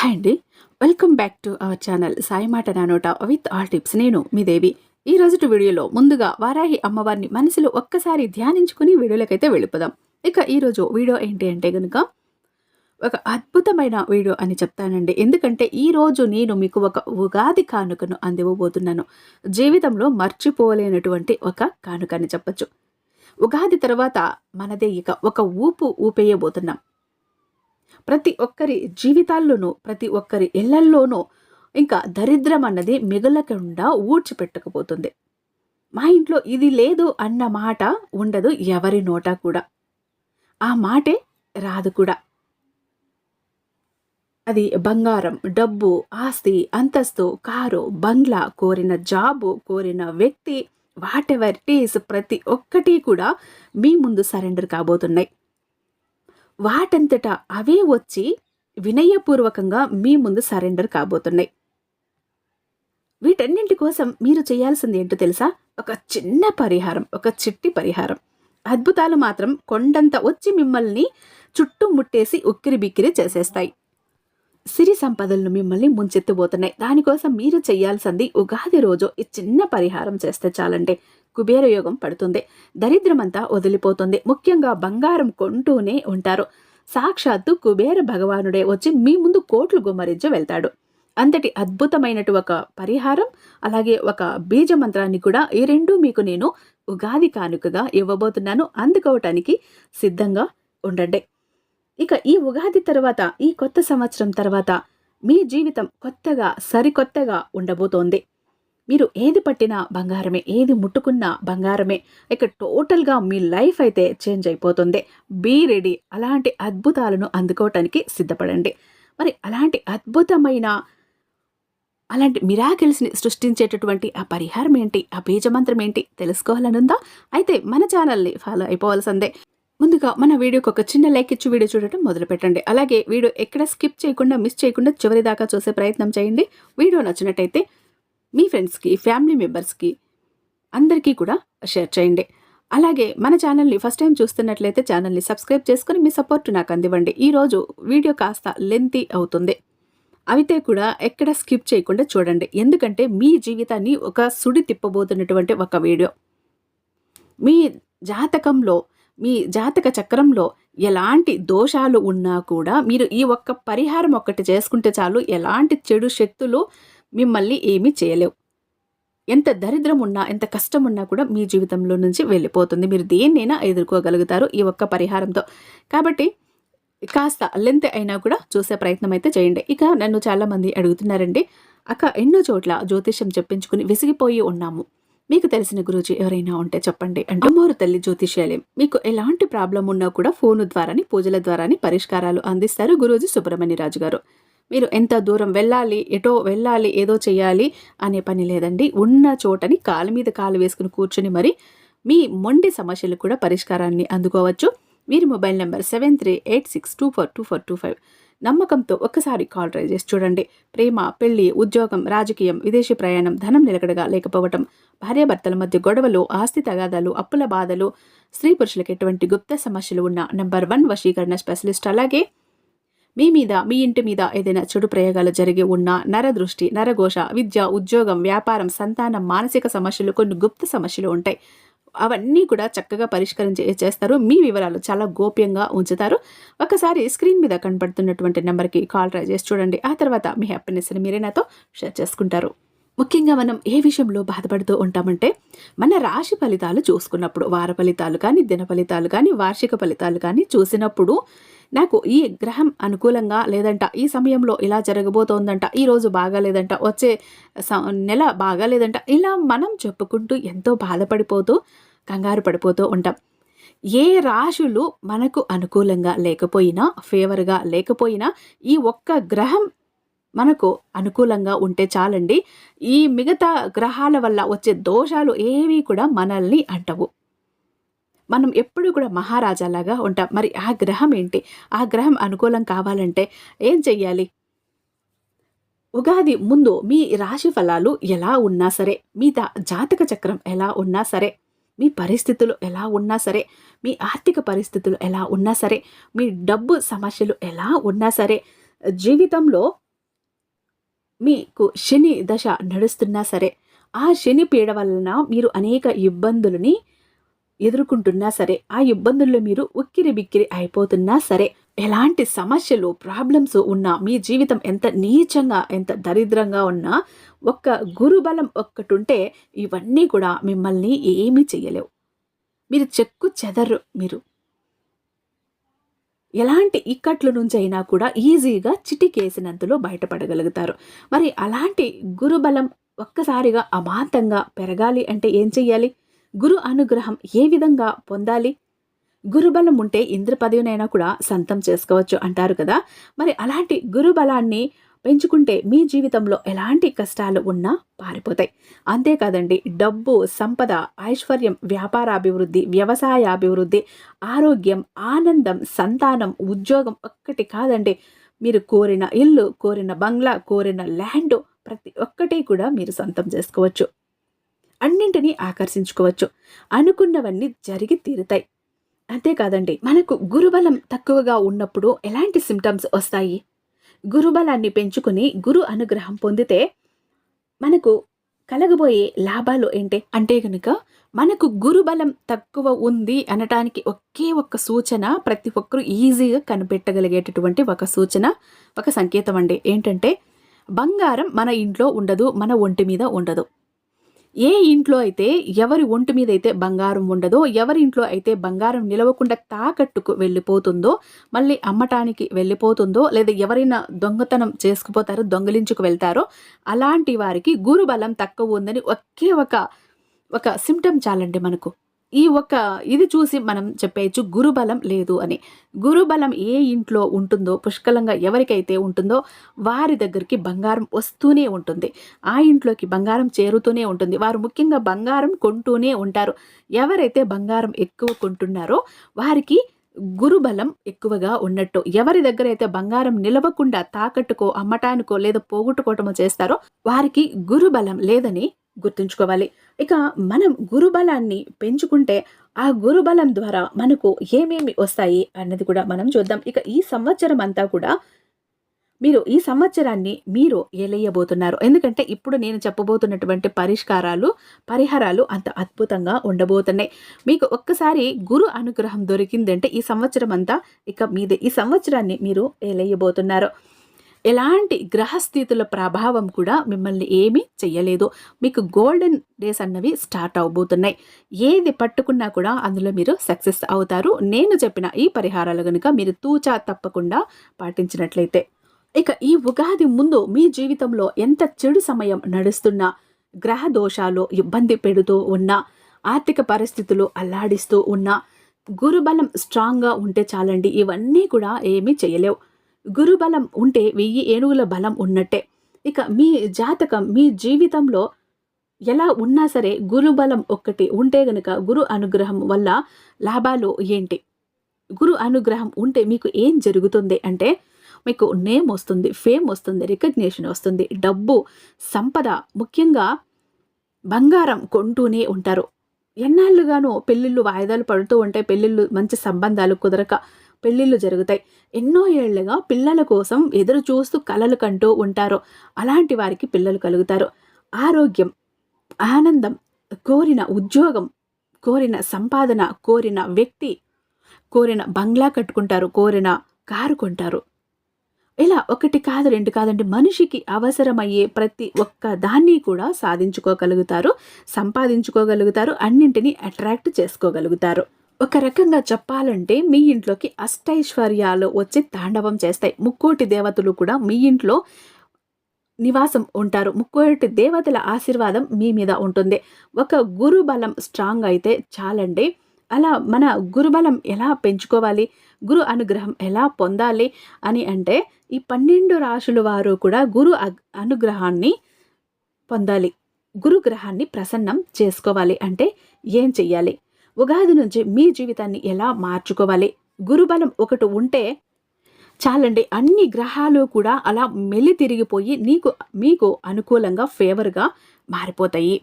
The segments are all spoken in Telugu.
హాయ్ అండి. Welcome back to our channel Sai మాట నానోట విత్ ఆల్ టిప్స్ నేను మీ దేవి. ఈ రోజుటి వీడియోలో ముందుగా వారాహి అమ్మవారిని మనసులో ఒక్కసారి ధ్యానించుకుని వీడియోలకైతే వెళ్ళిపోదాం. ఇక ఈరోజు వీడియో ఏంటి అంటే కనుక ఒక అద్భుతమైన వీడియో అని చెప్తానండి. ఎందుకంటే ఈ రోజు నేను మీకు ఒక ఉగాది కానుకను అందివ్వబోతున్నాను. జీవితంలో మర్చిపోలేనటువంటి ఒక కానుక అని చెప్పొచ్చు. ఉగాది తర్వాత మనదే ఇక ఒక ఊపు ఊపేయబోతున్నాం. ప్రతి ఒక్కరి జీవితాల్లోనూ ప్రతి ఒక్కరి ఇళ్ళల్లోనూ ఇంకా దరిద్రం అన్నది మిగలకుండా ఊడ్చిపెట్టకపోతుంది. మా ఇంట్లో ఇది లేదు అన్న మాట ఉండదు ఎవరి నోట కూడా. ఆ మాటే రాదు కూడా. అది బంగారం డబ్బు ఆస్తి అంతస్తు కారు బంగ్లా కోరిన జాబు కోరిన వ్యక్తి వాట్ ఎవర్ టీస్ ప్రతి ఒక్కటి కూడా మీ ముందు సరెండర్ కాబోతున్నాయి. వాటంతటా అవే వచ్చి వినయపూర్వకంగా మీ ముందు సరెండర్ కాబోతున్నాయి. వీటన్నింటి కోసం మీరు చేయాల్సింది ఏంటో తెలుసా? ఒక చిన్న పరిహారం ఒక చిట్టి పరిహారం. అద్భుతాలు మాత్రం కొండంత వచ్చి మిమ్మల్ని చుట్టుముట్టేసి ఉక్కిరి బిక్కిరి చేసేస్తాయి. సిరి సంపదలను మిమ్మల్ని ముంచెత్తిపోతున్నాయి. దానికోసం మీరు చేయాల్సింది ఉగాది రోజు ఈ చిన్న పరిహారం చేస్తే చాలండి. కుబేర యోగం పడుతుంది. దరిద్రమంతా వదిలిపోతుంది. ముఖ్యంగా బంగారం కొంటూనే ఉంటారు. సాక్షాత్తు కుబేర భగవానుడే వచ్చి మీ ముందు కోట్లు గుమ్మరించి వెళ్తాడు. అంతటి అద్భుతమైనటు ఒక పరిహారం అలాగే ఒక బీజ మంత్రాన్ని కూడా ఈ రెండు మీకు నేను ఉగాది కానుకగా ఇవ్వబోతున్నాను. అందుకోవటానికి సిద్ధంగా ఉండండి. ఇక ఈ ఉగాది తర్వాత ఈ కొత్త సంవత్సరం తర్వాత మీ జీవితం కొత్తగా సరికొత్తగా ఉండబోతోంది. మీరు ఏది పట్టినా బంగారమే ఏది ముట్టుకున్నా బంగారమే. ఇక టోటల్గా మీ లైఫ్ అయితే చేంజ్ అయిపోతుంది. Be ready. అలాంటి అద్భుతాలను అందుకోవటానికి సిద్ధపడండి. మరి అలాంటి అద్భుతమైన అలాంటి మిరాకిల్స్ని సృష్టించేటటువంటి ఆ పరిహారం ఏంటి? ఆ బీజమంత్రం ఏంటి? తెలుసుకోవాలనుందా? అయితే మన ఛానల్ని ఫాలో అయిపోవాల్సిందే. ముందుగా మన వీడియోకి ఒక చిన్న లైక్ ఇచ్చి వీడియో చూడటం మొదలు పెట్టండి అలాగే వీడియో ఎక్కడ స్కిప్ చేయకుండా మిస్ చేయకుండా చివరి దాకా చూసే ప్రయత్నం చేయండి. వీడియో నచ్చినట్టయితే మీ ఫ్రెండ్స్కి ఫ్యామిలీ మెంబర్స్కి అందరికీ కూడా షేర్ చేయండి. అలాగే మన ఛానల్ని ఫస్ట్ టైం చూస్తున్నట్లయితే ఛానల్ని సబ్స్క్రైబ్ చేసుకుని మీ సపోర్ట్ నాకు అందివ్వండి. ఈరోజు వీడియో కాస్త లెంతీ అవుతుంది. అయితే కూడా ఎక్కడ స్కిప్ చేయకుండా చూడండి. ఎందుకంటే మీ జీవితాన్ని ఒక సుడి తిప్పబోతున్నటువంటి ఒక వీడియో. మీ జాతకంలో మీ జాతక చక్రంలో ఎలాంటి దోషాలు ఉన్నా కూడా మీరు ఈ ఒక్క పరిహారం ఒక్కటి చేసుకుంటే చాలు ఎలాంటి చెడు శక్తులు మిమ్మల్ని ఏమీ చేయలేవు. ఎంత దరిద్రం ఉన్నా ఎంత కష్టం ఉన్నా కూడా మీ జీవితంలో నుంచి వెళ్ళిపోతుంది. మీరు దేన్నైనా ఎదుర్కోగలుగుతారు ఈ ఒక్క పరిహారంతో. కాబట్టి కాస్త లెంత్ అయినా కూడా చూసే ప్రయత్నం అయితే చేయండి. ఇక నన్ను చాలామంది అడుగుతున్నారండి అక్క ఎన్నో చోట్ల జ్యోతిష్యం చెప్పించుకుని విసిగిపోయి ఉన్నాము. మీకు తెలిసిన గురుజీ ఎవరైనా ఉంటే చెప్పండి. అంటే అమ్మోరు తల్లి జ్యోతిష్యాలయం మీకు ఎలాంటి ప్రాబ్లం ఉన్నా కూడా ఫోను ద్వారాని పూజల ద్వారాని పరిష్కారాలు అందిస్తారు గురూజీ సుబ్రహ్మణ్య రాజు గారు మీరు ఎంత దూరం వెళ్ళాలి ఎటో వెళ్ళాలి ఏదో చేయాలి అనే పని లేదండి. ఉన్న చోటని కాలు మీద కాలు వేసుకుని కూర్చుని మరి మీ మొండి సమస్యలు కూడా పరిష్కారాన్ని అందుకోవచ్చు. మీరు mobile number seven three eight six two four two four two five. నమ్మకంతో ఒక్కసారి కాల్ ట్రై చేసి చూడండి. ప్రేమ పెళ్ళి ఉద్యోగం రాజకీయం విదేశీ ప్రయాణం ధనం నిలకడగా లేకపోవటం భార్యాభర్తల మధ్య గొడవలు ఆస్తి తగాదాలు అప్పుల బాధలు స్త్రీ పురుషులకు ఎటువంటి గుప్త సమస్యలు ఉన్న నెంబర్ వన్ వశీకరణ స్పెషలిస్ట్ అలాగే మీ మీద మీ ఇంటి మీద ఏదైనా చెడు ప్రయోగాలు జరిగి ఉన్న నరదృష్టి నరఘోష విద్య ఉద్యోగం వ్యాపారం సంతానం మానసిక సమస్యలు కొన్ని గుప్త సమస్యలు ఉంటాయి. అవన్నీ కూడా చక్కగా పరిష్కరించి చేస్తారు. మీ వివరాలు చాలా గోప్యంగా ఉంచుతారు. ఒకసారి స్క్రీన్ మీద కనపడుతున్నటువంటి నెంబర్కి కాల్ ట్రై చేసి చూడండి. ఆ తర్వాత మీ హ్యాపీనెస్ని మీరే నాతో షేర్ చేసుకుంటారు. ముఖ్యంగా మనం ఏ విషయంలో బాధపడుతూ ఉంటామంటే మన రాశి ఫలితాలు చూసుకున్నప్పుడు వార ఫలితాలు కానీ దిన ఫలితాలు కానీ వార్షిక ఫలితాలు కానీ చూసినప్పుడు నాకు ఈ గ్రహం అనుకూలంగా లేదంట ఈ సమయంలో ఇలా జరగబోతోందంట ఈరోజు బాగాలేదంట వచ్చే నెల బాగాలేదంట ఇలా మనం చెప్పుకుంటూ ఎంతో బాధపడిపోతూ కంగారు పడిపోతూ ఉంటాం. ఏ రాశులు మనకు అనుకూలంగా లేకపోయినా ఫేవర్గా లేకపోయినా ఈ ఒక్క గ్రహం మనకు అనుకూలంగా ఉంటే చాలండి. ఈ మిగతా గ్రహాల వల్ల వచ్చే దోషాలు ఏవి కూడా మనల్ని అంటవు. మనం ఎప్పుడు కూడా మహారాజాలాగా ఉంటాం. మరి ఆ గ్రహం ఏంటి? ఆ గ్రహం అనుకూలం కావాలంటే ఏం చెయ్యాలి? ఉగాది ముందు మీ రాశి ఫలాలు ఎలా ఉన్నా సరే మీ జాతక చక్రం ఎలా ఉన్నా సరే మీ పరిస్థితులు ఎలా ఉన్నా సరే మీ ఆర్థిక పరిస్థితులు ఎలా ఉన్నా సరే మీ డబ్బు సమస్యలు ఎలా ఉన్నా సరే జీవితంలో మీకు శని దశ నడుస్తున్నా సరే ఆ శని పీడ వలన మీరు అనేక ఇబ్బందులని ఎదుర్కొంటున్నా సరే ఆ ఇబ్బందుల్లో మీరు ఉక్కిరి బిక్కిరి అయిపోతున్నా సరే ఎలాంటి సమస్యలు ప్రాబ్లమ్స్ ఉన్నా మీ జీవితం ఎంత నీచంగా ఎంత దరిద్రంగా ఉన్నా ఒక్క గురుబలం ఒక్కటుంటే ఇవన్నీ కూడా మిమ్మల్ని ఏమీ చేయలేవు మీరు చెక్కు చెదరు మీరు. ఎలాంటి ఇక్కట్ల నుంచి అయినా కూడా ఈజీగా చిటికేసినంతలో బయటపడగలుగుతారు. మరి అలాంటి గురుబలం ఒక్కసారిగా అమాంతంగా పెరగాలి అంటే ఏం చెయ్యాలి? గురు అనుగ్రహం ఏ విధంగా పొందాలి? గురుబలం ఉంటే ఇంద్ర పదవినైనా కూడా సంతం చేసుకోవచ్చు అంటారు కదా. మరి అలాంటి గురుబలాన్ని పెంచుకుంటే మీ జీవితంలో ఎలాంటి కష్టాలు ఉన్నా పారిపోతాయి. అంతేకాదండి డబ్బు సంపద ఐశ్వర్యం వ్యాపారాభివృద్ధి వ్యవసాయాభివృద్ధి ఆరోగ్యం ఆనందం సంతానం ఉద్యోగం ఒక్కటి కాదండి. మీరు కోరిన ఇల్లు కోరిన బంగ్లా కోరిన ల్యాండ్ ప్రతి ఒక్కటి కూడా మీరు సొంతం చేసుకోవచ్చు. అన్నింటినీ ఆకర్షించుకోవచ్చు. అనుకున్నవన్నీ జరిగి తీరుతాయి. అంతేకాదండి మనకు గురుబలం తక్కువగా ఉన్నప్పుడు ఎలాంటి సిమ్టమ్స్ వస్తాయి? గురుబలాన్ని పెంచుకుని గురు అనుగ్రహం పొందితే మనకు కలగబోయే లాభాలు ఏంటి? అంటే కనుక మనకు గురుబలం తక్కువ ఉంది అనటానికి ఒకే ఒక్క సూచన ప్రతి ఒక్కరూ ఈజీగా కనిపెట్టగలిగేటటువంటి ఒక సూచన ఒక సంకేతం అండి. ఏంటంటే బంగారం మన ఇంట్లో ఉండదు మన ఒంటి మీద ఉండదు. ఏ ఇంట్లో అయితే ఎవరి ఒంటి మీద అయితే బంగారం ఉండదో ఎవరి ఇంట్లో అయితే బంగారం నిలవకుండా తాకట్టుకు వెళ్ళిపోతుందో మళ్ళీ అమ్మటానికి వెళ్ళిపోతుందో లేదా ఎవరైనా దొంగతనం చేసుకుపోతారో దొంగలించుకు వెళ్తారో అలాంటి వారికి గురుబలం తక్కువ ఉందని ఒకే ఒక ఒక సిమ్టమ్ చాలండి మనకు. ఈ ఒక ఇది చూసి మనం చెప్పేయచ్చు గురుబలం లేదు అని. గురుబలం ఏ ఇంట్లో ఉంటుందో పుష్కలంగా ఎవరికైతే ఉంటుందో వారి దగ్గరికి బంగారం వస్తూనే ఉంటుంది. ఆ ఇంట్లోకి బంగారం చేరుతూనే ఉంటుంది. వారు ముఖ్యంగా బంగారం కొంటూనే ఉంటారు. ఎవరైతే బంగారం ఎక్కువ కొంటున్నారో వారికి గురుబలం ఎక్కువగా ఉన్నట్టు. ఎవరి దగ్గర అయితే బంగారం నిలవకుండా తాకట్టుకో అమ్మటానికో లేదా పోగొట్టుకోవటమో చేస్తారో వారికి గురుబలం లేదని గుర్తుంచుకోవాలి. ఇక మనం గురుబలాన్ని పెంచుకుంటే ఆ గురుబలం ద్వారా మనకు ఏమేమి వస్తాయి అన్నది కూడా మనం చూద్దాం. ఇక ఈ సంవత్సరం అంతా కూడా మీరు ఈ సంవత్సరాన్ని మీరు ఏలేయబోతున్నారు. ఎందుకంటే ఇప్పుడు నేను చెప్పబోతున్నటువంటి పరిష్కారాలు పరిహారాలు అంత అద్భుతంగా ఉండబోతున్నాయి. మీకు ఒక్కసారి గురు అనుగ్రహం దొరికిందంటే ఈ సంవత్సరం అంతా ఇక మీదే ఈ సంవత్సరాన్ని మీరు ఏలేయబోతున్నారు. ఎలాంటి గ్రహస్థితుల ప్రభావం కూడా మిమ్మల్ని ఏమీ చెయ్యలేదు. మీకు గోల్డెన్ డేస్ అన్నవి స్టార్ట్ అవబోతున్నాయి. ఏది పట్టుకున్నా కూడా అందులో మీరు సక్సెస్ అవుతారు. నేను చెప్పిన ఈ పరిహారాలు కనుక మీరు తూచా తప్పకుండా పాటించినట్లయితే. ఇక ఈ ఉగాది ముందు మీ జీవితంలో ఎంత చెడు సమయం నడుస్తున్నా గ్రహ దోషాలు ఇబ్బంది పెడుతూ ఉన్నా ఆర్థిక పరిస్థితులు అల్లాడిస్తూ ఉన్నా గురుబలం స్ట్రాంగ్గా ఉంటే చాలండి. ఇవన్నీ కూడా ఏమీ చేయలేవు గురుబలం ఉంటే వెయ్యి ఏనుగుల బలం ఉన్నట్టే. ఇక మీ జాతకం మీ జీవితంలో ఎలా ఉన్నా సరే గురుబలం ఒక్కటి. ఉంటే గనుక గురు అనుగ్రహం వల్ల లాభాలు ఏంటి? గురు అనుగ్రహం ఉంటే మీకు ఏం జరుగుతుంది అంటే మీకు నేమ్ వస్తుంది ఫేమ్ వస్తుంది రికగ్నేషన్ వస్తుంది డబ్బు సంపద ముఖ్యంగా బంగారం కొంటూనే ఉంటారు. ఎన్నాళ్ళుగానో పెళ్ళిళ్ళు వాయిదాలు పడుతూ ఉంటాయి పెళ్ళిళ్ళు మంచి సంబంధాలు కుదరక పెళ్ళిళ్ళు జరుగుతాయి. ఎన్నో ఏళ్ళుగా పిల్లల కోసం ఎదురు చూస్తూ కలలు కంటూ ఉంటారో. అలాంటి వారికి పిల్లలు కలుగుతారు. ఆరోగ్యం ఆనందం కోరిన ఉద్యోగం కోరిన సంపాదన కోరిన వ్యక్తి కోరిన బంగ్లా కట్టుకుంటారు కోరిన కారు కొంటారు. ఇలా ఒకటి కాదు రెండు కాదండి మనిషికి అవసరమయ్యే ప్రతి ఒక్క దాన్ని కూడా సాధించుకోగలుగుతారు సంపాదించుకోగలుగుతారు అన్నింటినీ అట్రాక్ట్ చేసుకోగలుగుతారు. ఒక రకంగా చెప్పాలంటే మీ ఇంట్లోకి అష్టైశ్వర్యాలు వచ్చి తాండవం చేస్తాయి. ముక్కోటి దేవతలు కూడా మీ ఇంట్లో నివాసం ఉంటారు. ముక్కోటి దేవతల ఆశీర్వాదం మీ మీద ఉంటుంది. ఒక గురుబలం స్ట్రాంగ్ అయితే చాలండి. అలా మన గురుబలం ఎలా పెంచుకోవాలి? గురు అనుగ్రహం ఎలా పొందాలి? అని అంటే ఈ పన్నెండు రాశుల వారు కూడా గురు అనుగ్రహాన్ని పొందాలి. గురుగ్రహాన్ని ప్రసన్నం చేసుకోవాలి. అంటే ఏం చెయ్యాలి? ఉగాది నుంచి మీ జీవితాన్ని ఎలా మార్చుకోవాలి? గురుబలం ఒకటి ఉంటే చాలండి అన్ని గ్రహాలు కూడా అలా మెల్లి తిరిగిపోయి నీకు మీకు అనుకూలంగా ఫేవర్గా మారిపోతాయి.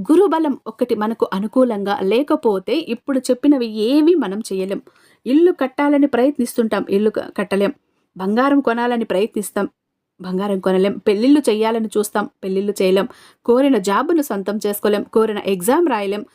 గురుబలం ఒకటి మనకు అనుకూలంగా లేకపోతే ఇప్పుడు చెప్పినవి ఏవి మనం చేయలేం. ఇల్లు కట్టాలని ప్రయత్నిస్తుంటాం ఇల్లు కట్టలేం. బంగారం కొనాలని ప్రయత్నిస్తాం బంగారం కొనలేం. పెళ్ళిళ్ళు చేయాలని చూస్తాం పెళ్ళిళ్ళు చేయలేం. కోరిన జాబును సొంతం చేసుకోలేం. కోరిన ఎగ్జామ్ రాయలేం.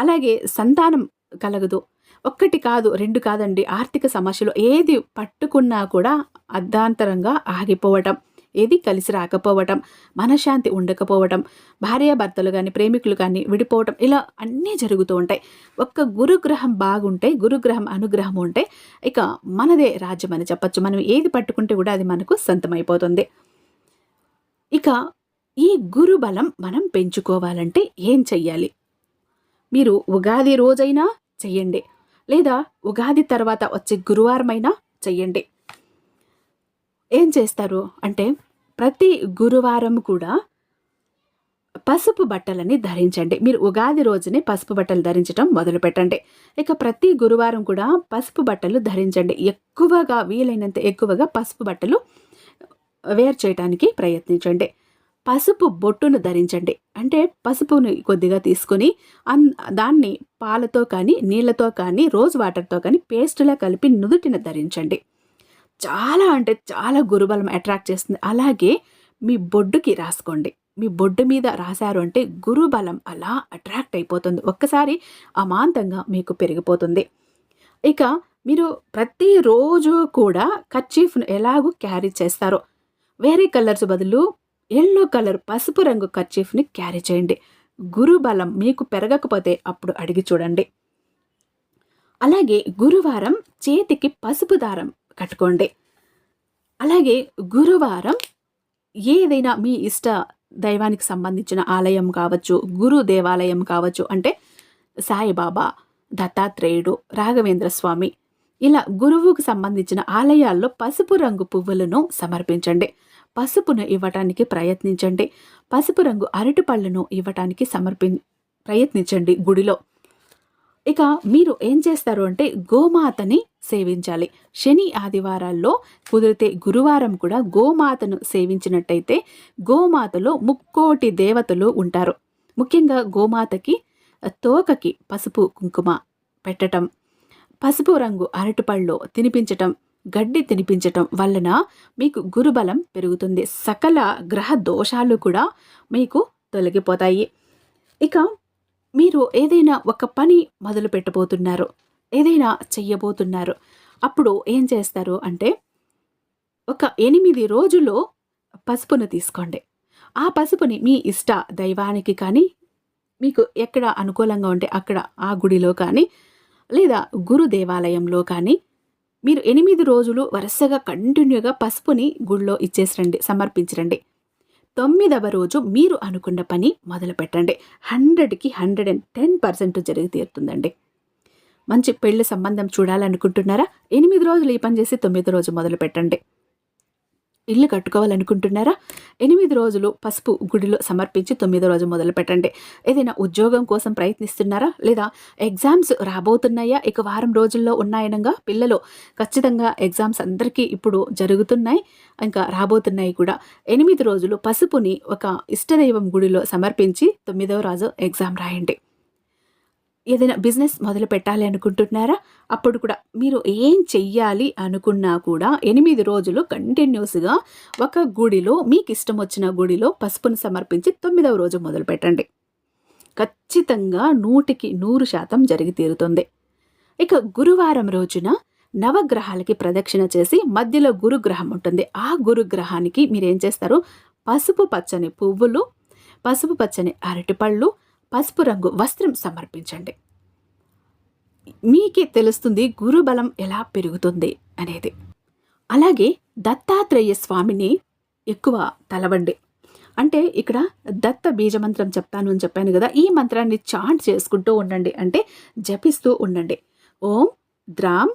అలాగే సంతానం కలగదు. ఒక్కటి కాదు రెండు కాదండి. ఆర్థిక సమస్యలు ఏది పట్టుకున్నా కూడా అర్ధాంతరంగా ఆగిపోవటం ఏది కలిసి రాకపోవటం మనశ్శాంతి ఉండకపోవటం భార్యాభర్తలు కానీ ప్రేమికులు కానీ విడిపోవటం ఇలా అన్నీ జరుగుతూ ఉంటాయి. ఒక్క గురుగ్రహం బాగుంటే గురుగ్రహం అనుగ్రహం ఉంటే ఇక మనదే రాజ్యం అని చెప్పచ్చు. మనం ఏది పట్టుకుంటే కూడా అది మనకు సొంతమైపోతుంది. ఇక ఈ గురుబలం మనం పెంచుకోవాలంటే ఏం చెయ్యాలి? మీరు ఉగాది రోజైనా చెయ్యండి. లేదా ఉగాది తర్వాత వచ్చే గురువారమైనా చెయ్యండి. ఏం చేస్తారు అంటే ప్రతి గురువారం కూడా పసుపు బట్టలని ధరించండి. మీరు ఉగాది రోజునే పసుపు బట్టలు ధరించడం మొదలు పెట్టండి ఇక ప్రతి గురువారం కూడా పసుపు బట్టలు ధరించండి. ఎక్కువగా వీలైనంత ఎక్కువగా పసుపు బట్టలు వేర్ చేయడానికి ప్రయత్నించండి. పసుపు బొట్టును ధరించండి. అంటే పసుపుని కొద్దిగా తీసుకొని అన్ దాన్ని పాలతో కానీ నీళ్ళతో కానీ రోజ్ వాటర్తో కానీ పేస్ట్లా కలిపి నుదుటిన ధరించండి. చాలా అంటే చాలా గురుబలం అట్రాక్ట్ చేస్తుంది. అలాగే మీ బొడ్డుకి రాసుకోండి. మీ బొడ్డు మీద రాశారు అంటే గురుబలం అలా అట్రాక్ట్ అయిపోతుంది. ఒక్కసారి అమాంతంగా మీకు పెరిగిపోతుంది. ఇక మీరు ప్రతిరోజు కూడా కర్చీఫ్ను ఎలాగూ క్యారీ చేస్తారో వేరే కలర్స్ బదులు ఎల్లో కలర్ పసుపు రంగు కర్చీఫ్ని క్యారీ చేయండి. గురుబలం మీకు పెరగకపోతే అప్పుడు అడిగి చూడండి. అలాగే గురువారం చేతికి పసుపు దారం కట్టుకోండి. అలాగే గురువారం ఏదైనా మీ ఇష్ట దైవానికి సంబంధించిన ఆలయం కావచ్చు గురు దేవాలయం కావచ్చు అంటే సాయిబాబా దత్తాత్రేయుడు రాఘవేంద్ర స్వామి ఇలా గురువుకు సంబంధించిన ఆలయాల్లో పసుపు రంగు పువ్వులను సమర్పించండి. పసుపును ఇవ్వటానికి ప్రయత్నించండి. పసుపు రంగు అరటిపళ్ళను ఇవ్వటానికి సమర్పి ప్రయత్నించండి గుడిలో. ఇక మీరు ఏం చేస్తారు అంటే గోమాతని సేవించాలి. శని ఆదివారాల్లో కుదిరితే గురువారం కూడా గోమాతను సేవించినట్టయితే గోమాతలో ముక్కోటి దేవతలు ఉంటారు. ముఖ్యంగా గోమాతకి తోకకి పసుపు కుంకుమ పెట్టటం పసుపు రంగు అరటిపళ్ళు తినిపించటం గడ్డి తినిపించటం వలన మీకు గురుబలం పెరుగుతుంది. సకల గ్రహ దోషాలు కూడా మీకు తొలగిపోతాయి. ఇక మీరు ఏదైనా ఒక పని మొదలు పెట్టబోతున్నారు ఏదైనా చెయ్యబోతున్నారు అప్పుడు ఏం చేస్తారు అంటే ఒక ఎనిమిది రోజులు పసుపును తీసుకోండి. ఆ పసుపుని మీ ఇష్ట దైవానికి కానీ మీకు ఎక్కడ అనుకూలంగా ఉంటే అక్కడ ఆ గుడిలో కానీ లేదా గురు దేవాలయంలో కానీ మీరు ఎనిమిది రోజులు వరుసగా కంటిన్యూగా పసుపుని గుళ్ళో ఇచ్చేసిరండి సమర్పించరండి. తొమ్మిదవ రోజు మీరు అనుకున్న పని మొదలు పెట్టండి హండ్రెడ్కి హండ్రెడ్ అండ్ టెన్ పర్సెంట్ జరిగి తీరుతుందండి. మంచి పెళ్ళి సంబంధం చూడాలనుకుంటున్నారా? ఎనిమిది రోజులు ఈ పని చేసి తొమ్మిది రోజు మొదలు పెట్టండి ఇల్లు కట్టుకోవాలనుకుంటున్నారా? ఎనిమిది రోజులు పసుపు గుడిలో సమర్పించి తొమ్మిదో రోజు మొదలు పెట్టండి. ఏదైనా ఉద్యోగం కోసం ప్రయత్నిస్తున్నారా? లేదా ఎగ్జామ్స్ రాబోతున్నాయా? ఇక వారం రోజుల్లో ఉన్నాయనగా? పిల్లలు ఖచ్చితంగా ఎగ్జామ్స్ అందరికీ ఇప్పుడు జరుగుతున్నాయి ఇంకా రాబోతున్నాయి కూడా. ఎనిమిది రోజులు పసుపుని ఒక ఇష్టదైవం గుడిలో సమర్పించి తొమ్మిదవ రోజు ఎగ్జామ్ రాయండి. ఏదైనా బిజినెస్ మొదలు పెట్టాలి అనుకుంటున్నారా? అప్పుడు కూడా మీరు ఏం చెయ్యాలి అనుకున్నా కూడా ఎనిమిది రోజులు కంటిన్యూస్గా ఒక గుడిలో మీకు ఇష్టం వచ్చిన గుడిలో పసుపును సమర్పించి తొమ్మిదవ రోజు మొదలు పెట్టండి. ఖచ్చితంగా నూటికి నూరు శాతం జరిగి తీరుతుంది. ఇక గురువారం రోజున నవగ్రహాలకి ప్రదక్షిణ చేసి మధ్యలో గురుగ్రహం ఉంటుంది. ఆ గురుగ్రహానికి మీరు ఏం చేస్తారు? పసుపు పచ్చని పువ్వులు పసుపు పచ్చని అరటిపళ్ళు పసుపు రంగు వస్త్రం సమర్పించండి. మీకే తెలుస్తుంది గురుబలం ఎలా పెరుగుతుంది అనేది. అలాగే దత్తాత్రేయ స్వామిని ఎక్కువ తలవండి. అంటే ఇక్కడ దత్త బీజమంత్రం చెప్తాను అని చెప్పాను కదా ఈ మంత్రాన్ని చాంట్ చేసుకుంటూ ఉండండి. అంటే జపిస్తూ ఉండండి. ఓం ద్రామ్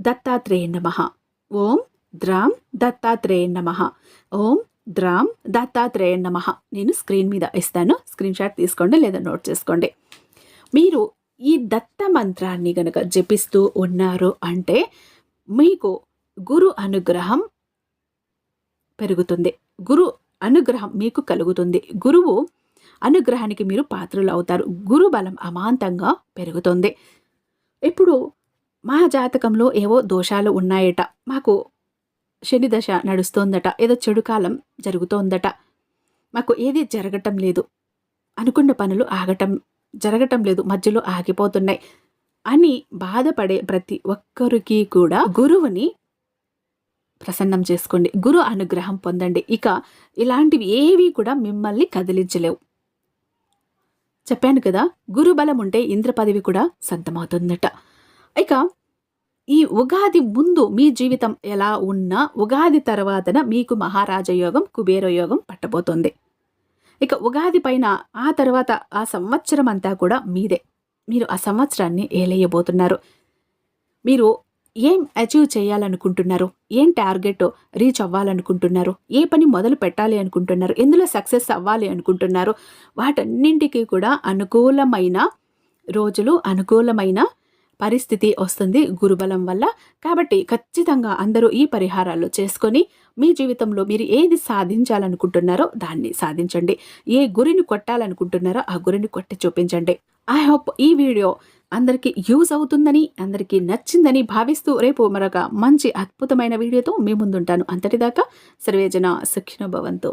దత్తాత్రేయ నమ. ఓం ద్రామ్ దత్తాత్రేయ నమ. ఓం ద్రామ్ దత్తాత్రేయ నమ. నేను స్క్రీన్ మీద ఇస్తాను. స్క్రీన్ షాట్ తీసుకోండి లేదా నోట్ చేసుకోండి. మీరు ఈ దత్త మంత్రాన్ని గనక జపిస్తూ ఉన్నారు అంటే మీకు గురు అనుగ్రహం పెరుగుతుంది. గురు అనుగ్రహం మీకు కలుగుతుంది. గురువు అనుగ్రహానికి మీరు పాత్రలు అవుతారు. గురు బలం అమాంతంగా పెరుగుతుంది. ఇప్పుడు మా జాతకంలో ఏవో దోషాలు ఉన్నాయట. మాకు శని దశ నడుస్తోందట. ఏదో చెడు కాలం జరుగుతోందట. మాకు ఏది జరగటం లేదు. అనుకున్న పనులు ఆగటం జరగటం లేదు. మధ్యలో ఆగిపోతున్నాయి. అని బాధపడే ప్రతి ఒక్కరికి కూడా గురువుని ప్రసన్నం చేసుకోండి. గురు అనుగ్రహం పొందండి. ఇక ఇలాంటివి ఏవి కూడా మిమ్మల్ని కదిలించలేవు. చెప్పాను కదా గురు బలం ఉంటే ఇంద్ర పదవి కూడా సొంతమవుతుందట. ఇక ఈ ఉగాది ముందు మీ జీవితం ఎలా ఉన్నా ఉగాది తర్వాతన మీకు మహారాజ యోగం కుబేర యోగం పట్టబోతుంది. ఇక ఉగాది పైన ఆ తర్వాత ఆ సంవత్సరం అంతా కూడా మీదే. మీరు ఆ సంవత్సరాన్ని ఏలేయబోతున్నారు. మీరు ఏం అచీవ్ చేయాలనుకుంటున్నారు? ఏం టార్గెట్ రీచ్ అవ్వాలనుకుంటున్నారు? ఏ పని మొదలు పెట్టాలి అనుకుంటున్నారు? ఎందులో సక్సెస్ అవ్వాలి అనుకుంటున్నారు? వాటన్నింటికి కూడా అనుకూలమైన రోజులు అనుకూలమైన పరిస్థితి వస్తుంది గురుబలం వల్ల. కాబట్టి ఖచ్చితంగా అందరూ ఈ పరిహారాలు చేసుకొని మీ జీవితంలో మీరు ఏది సాధించాలనుకుంటున్నారో దాన్ని సాధించండి. ఏ గురిని కొట్టాలనుకుంటున్నారో ఆ గురిని కొట్టి చూపించండి. ఐ హోప్ ఈ వీడియో అందరికీ యూజ్ అవుతుందని అందరికీ నచ్చిందని భావిస్తూ రేపు మరొక మంచి అద్భుతమైన వీడియోతో మీ ముందుంటాను. అంతటిదాకా సర్వేజన శిక్షణ భవంతు.